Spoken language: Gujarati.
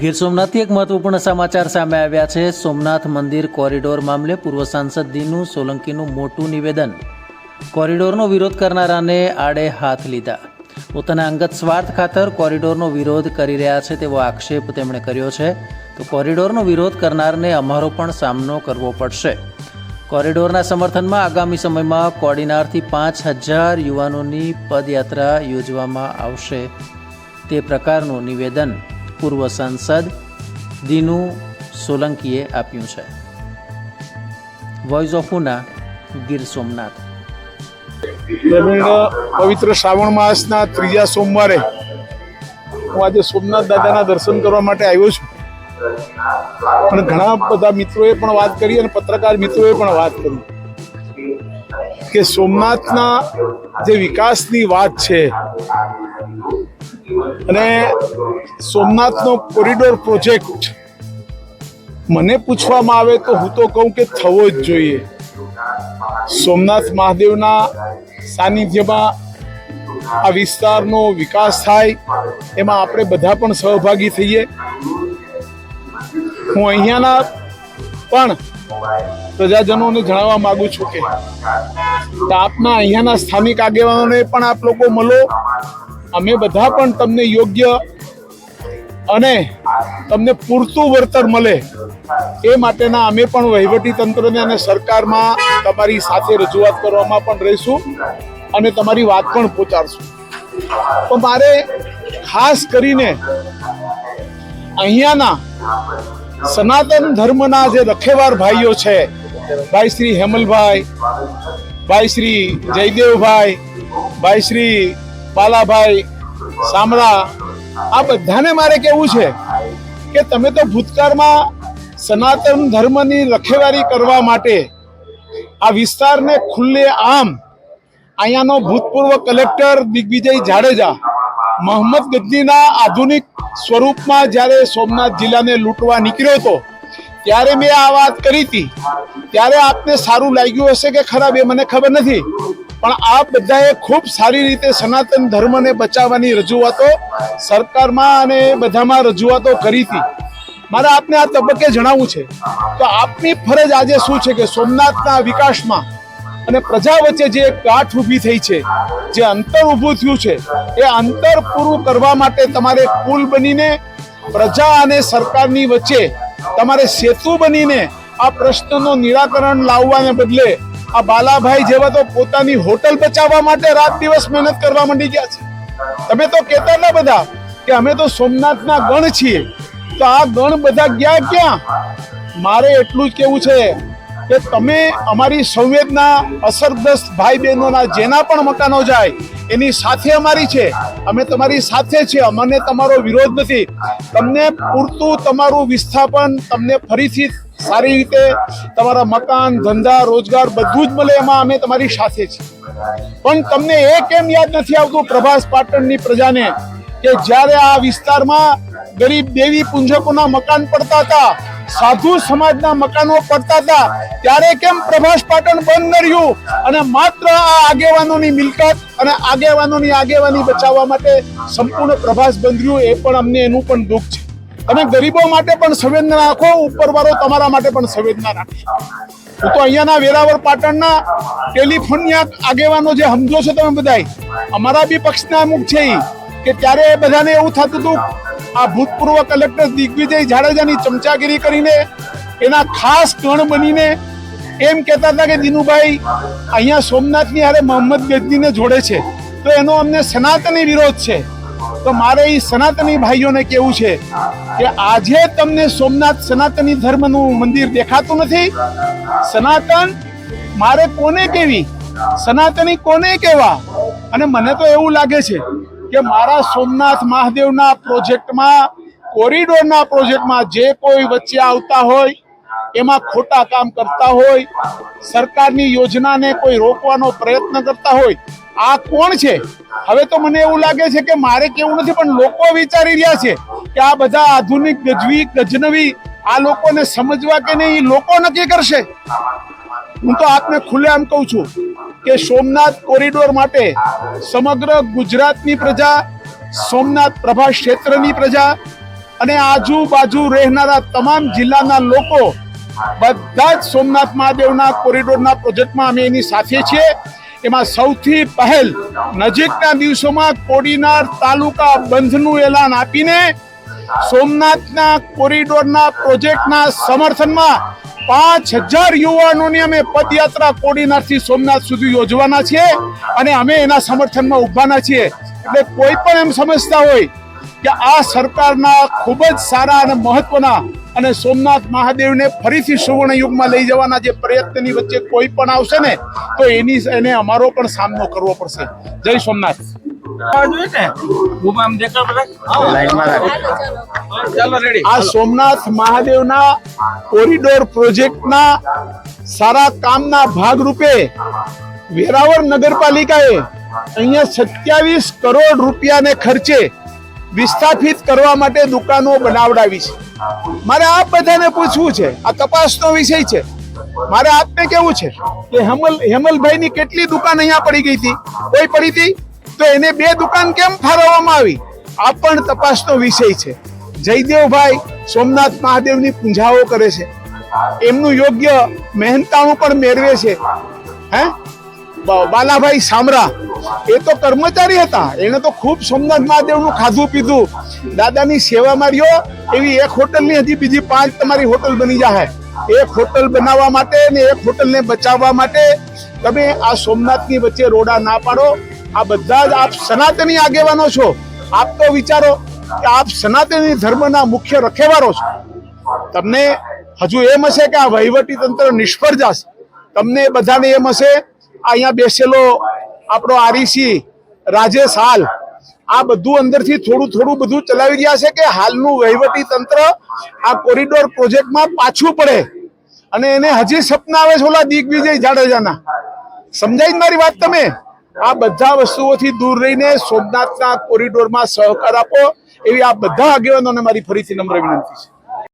ગીર સોમનાથથી એક મહત્વપૂર્ણ સમાચાર સામે આવ્યા છે. સોમનાથ મંદિર કોરિડોર મામલે પૂર્વ સાંસદ દીનુ સોલંકીનું મોટું નિવેદન. કોરિડોરનો વિરોધ કરનારાને આડે હાથ લીધા. પોતાના અંગત સ્વાર્થ ખાતર કોરિડોરનો વિરોધ કરી રહ્યા છે તેવો આક્ષેપ તેમણે કર્યો છે. તો કોરિડોરનો વિરોધ કરનારને અમારો પણ સામનો કરવો પડશે. કોરિડોરના સમર્થનમાં આગામી સમયમાં કોડીનારથી પાંચ હજાર યુવાનોની પદયાત્રા યોજવામાં આવશે તે પ્રકારનું નિવેદન. પૂર્વ સાંસદ દિનુ સોલંકીએ આપ્યું છે. Voice of Una Gir Somnath. પવિત્ર શ્રાવણ માસના ત્રીજા સોમવારે હું આજે સોમનાથ દાદાના દર્શન કરવા માટે આવ્યો છું. પણ ઘણા બધા મિત્રોએ પણ વાત કરી અને પત્રકાર મિત્રોએ પણ વાત કરી કે સોમનાથના જે વિકાસની વાત છે અને સોમનાથનો કોરિડોર પ્રોજેક્ટ મને પૂછવામાં આવે તો હું તો કહું કે થવો જ જોઈએ. સોમનાથ મહાદેવના સાનિધ્યમાં આ વિસ્તારનો વિકાસ થાય, એમાં આપણે બધા પણ સહભાગી થઈએ. હું અહીંયાના પણ પ્રજાજનોને જણાવવા માગું છું કે આપના અહીંયાના સ્થાનિક આગેવાનોને પણ આપ લોકો મળો. અમે બધા પણ તમને યોગ્ય અને તમને પૂરતું વળતર મળે એ માટેના અમે પણ વહીવટી તંત્રને અને સરકારમાં તમારી સાથે રજૂઆત કરવામાં પણ રહીશું અને તમારી વાત પણ પહોંચાડશું તો મારે ખાસ કરીને અહીંયાના સનાતન ધર્મના જે રખેવાર ભાઈઓ છે, ભાઈ શ્રી હેમલભાઈ, ભાઈ શ્રી જયદેવભાઈ, ભાઈ શ્રી બાલાભાઈ સામળા આ બધાને મારે કેવું છે કે તમે તો ભૂતકાળમાં સનાતન ધર્મની રખેવારી કરવા માટે આ વિસ્તારને ખુલ્લે આમ અહીંયાનો ભૂતપૂર્વ કલેક્ટર દિગ્વિજય જાડેજા મોહમ્મદ ગજનીના આધુનિક સ્વરૂપમાં જ્યારે સોમનાથ જિલ્લાને લૂંટવા નીકળ્યો હતો, ત્યારે મેં આ વાત કરી હતી. ત્યારે આપને સારું લાગ્યું હશે કે ખરાબ એ મને ખબર નથી. પણ આ બધાએ ખૂબ સારી રીતે સનાતન ધર્મને બચાવવાની રજૂઆતો સરકારમાં અને બધામાં રજૂઆતો કરી હતી. મારે આપને આ તબક્કે જણાવવું છે તો આપની ફરજ આજે શું છે કે સોમનાથના વિકાસમાં અને પ્રજા વચ્ચે જે ગાંઠ ઊભી થઈ છે, જે અંતર ઊભું થયું છે, એ અંતર પૂરું કરવા માટે તમારે પુલ બનીને પ્રજા અને સરકારની વચ્ચે તમારે સેતુ બનીને આ પ્રશ્નનું નિરાકરણ લાવવાને બદલે આ બાલાભાઈ જેવા તો પોતાની હોટલ બચાવવા માટે રાત દિવસ મહેનત કરવા માંડી ગયા છે. તમે તો કહેતા ના બધા કે અમે તો સોમનાથના ગણ છીએ. તો આ ગણ બધા ગયા ક્યાં? મારે એટલું જ કેવું છે. કે તમે અમારી સંવેદના અસરગ્રસ્ત ભાઈ બહેનોના જેના પણ મકાનો જાય, એની સાથે અમારી છે. અમે તમારી સાથે છે. અમને તમારો વિરોધ નથી. તમને પૂરતું તમારું વિસ્થાપન તમને ફરીથી સારી રીતે તમારા મકાન, ધંધા, રોજગાર બધું જ મળે એમાં અમે તમારી સાથે છીએ. પણ તમને એ કેમ યાદ નથી આવતું પ્રભાસ પાટણની પ્રજાને કે જ્યારે આ વિસ્તારમાં ગરીબ દેવી પુંજકોના મકાન પડતા હતા સાધુ સમાજના મકાનો પડતા હતા. ત્યારે કેમ પ્રભાસ પાટણ બંધ ન રહ્યું? અને માત્ર આ આગેવાનોની મિલકત અને આગેવાનોની આગેવાની બચાવવા માટે સંપૂર્ણ પ્રભાસ બંધ રહ્યું એ પણ અમને એનું પણ દુઃખ છે. તમે ગરીબો માટે પણ સંવેદના રાખો, ઉપરવાળો તમારા માટે પણ સંવેદના રાખે. હું તો અહીંયાના વેરાવળ પાટણના ટેલિફોનના આગેવાનો જે સમજો છો તમે બધાય, અમારા બી પક્ષના અમુક છે કે ત્યારે બધાને એવું થતું હતું આ ભૂતપૂર્વ કલેક્ટર દિગ્વિજય જાડેજાની ચમચાગીરી કરીને એના ખાસ ગણ બનીને એમ કહેતા હતા કે, દિનુભાઈ, અહીંયા સોમનાથની હારે મોહમ્મદ ગજનીને જોડે છે. તો એનો અમને સનાતની વિરોધ છે. તો મારે એ સનાતની ભાઈઓને કેવું છે કે, આજે તમને સોમનાથ સનાતની ધર્મનું મંદિર દેખાતું નથી. સનાતન મારે કોને કેવી? સનાતની કોને કેવા? અને મને તો એવું લાગે છે કે મારા સોમનાથ મહાદેવના પ્રોજેક્ટમાં, કોરિડોરના પ્રોજેક્ટમાં જે કોઈ વચ્ચે આવતા હોય, એમાં ખોટા કામ કરતા હોય, સરકારની યોજનાને કોઈ રોકવાનો પ્રયત્ન કરતા હોય, આ કોણ છે? હવે તો મને એવું લાગે છે કે મારે કેવું નથી, પણ લોકો વિચારી રહ્યા છે કે આ બધા આધુનિક, ગજવી, ગજનવી, આ લોકોને સમજવા કે નહીં લોકો નક્કી કરશે. હું તો આપને ખુલ્લેઆમ કહું છું કે સોમનાથ કોરિડોર માટે સમગ્ર ગુજરાતની પ્રજા, સોમનાથ પ્રભા ક્ષેત્રની પ્રજા અને આજુબાજુ રહેનારા તમામ જિલ્લાના લોકો બધા જ સોમનાથ મહાદેવના કોરિડોરના પ્રોજેક્ટમાં અમે એની સાથે છીએ. એમાં સૌથી પહેલ નજીકના દિવસોમાં કોડીનાર તાલુકા બંધનું એલાન આપીને સોમનાથના કોરિડોરના પ્રોજેક્ટના સમર્થનમાં પાંચ હજાર યુવાનોની અમે પદયાત્રા કોડીનારથી સોમનાથ સુધી યોજવાના છીએ અને અમે એના સમર્થનમાં ઉભાના છીએ. એટલે કોઈ પણ એમ સમજતા હોય કે આ સરકારના ખૂબ જ સારા અને મહત્વના અને સોમનાથ મહાદેવને ફરીથી સુવર્ણ યુગમાં લઈ જવાના જે પ્રયત્નની વચ્ચે કોઈ પણ આવશે ને, તો એની એને અમારો પણ સામનો કરવો પડશે. જય સોમનાથ. આ સોમનાથ મહાદેવના કોરિડોર પ્રોજેક્ટના સારા કામના ભાગરૂપે વેરાવળ નગરપાલિકાએ અહીંયા સત્યાવીસ કરોડ રૂપિયાને ખર્ચે વિસ્થાપિત કરવા માટે દુકાનો બનાવડાવી છે. મારે આપ બધાને પૂછવું છે, આ તપાસનો વિષય છે. મારે આપને કેવું છે કે હેમલ હેમલભાઈની કેટલી દુકાન અહીંયા પડી ગઈ હતી? કોઈ પડી હતી? તો એને બે દુકાન કેમ ફાળવવામાં આવી? આ પણ તપાસનો વિષય છે. જયદેવભાઈ સોમનાથ મહાદેવની પૂજાઓ કરે છે. એમનું યોગ્ય મહેનતાણું પણ મેળવે છે. હે? બાલાભાઈ સામરા, એ તો કર્મચારી હતા. એને તો ખૂબ સોમનાથ મહાદેવનું ખાધું પીધું. દાદાની સેવામાં રહ્યો એવી એક હોટલની હજી બીજી પાંચ તમારી હોટલ બની જાય એક હોટલ બનાવવા માટે ને એક હોટલને બચાવવા માટે તમે આ સોમનાથની વચ્ચે રોડા ના પાડો. આ બધા જ આપ સનાતની આગેવાનો છો. આપ તો વિચારો કે આપ સનાતની ધર્મના મુખ્ય રખેવારો છો. તમને હજુ એમ હશે કે આ વહીવટી તંત્ર નિષ્ફળ જશે. તમને બધાને એમ હશે, આ અહીંયા બેસેલો આપણો આરીસી રાજેશ હાલ, આ બધું અંદરથી થોડું થોડું બધું ચલાવી રહ્યા છે કે હાલનું વહીવટી તંત્ર આ કોરિડોર પ્રોજેક્ટમાં પાછું પડે. અને એને હજી સપના આવે છે ઓલા દિગ્વિજય જાડેજાના. સમજાય મારી વાત તમે? આ બધા વસ્તુઓથી દૂર રહીને સોમનાથના કોરિડોરમાં સહકાર આપો એવી આ બધા આગેવાનોને મારી ફરીથી નમ્ર વિનંતી છે.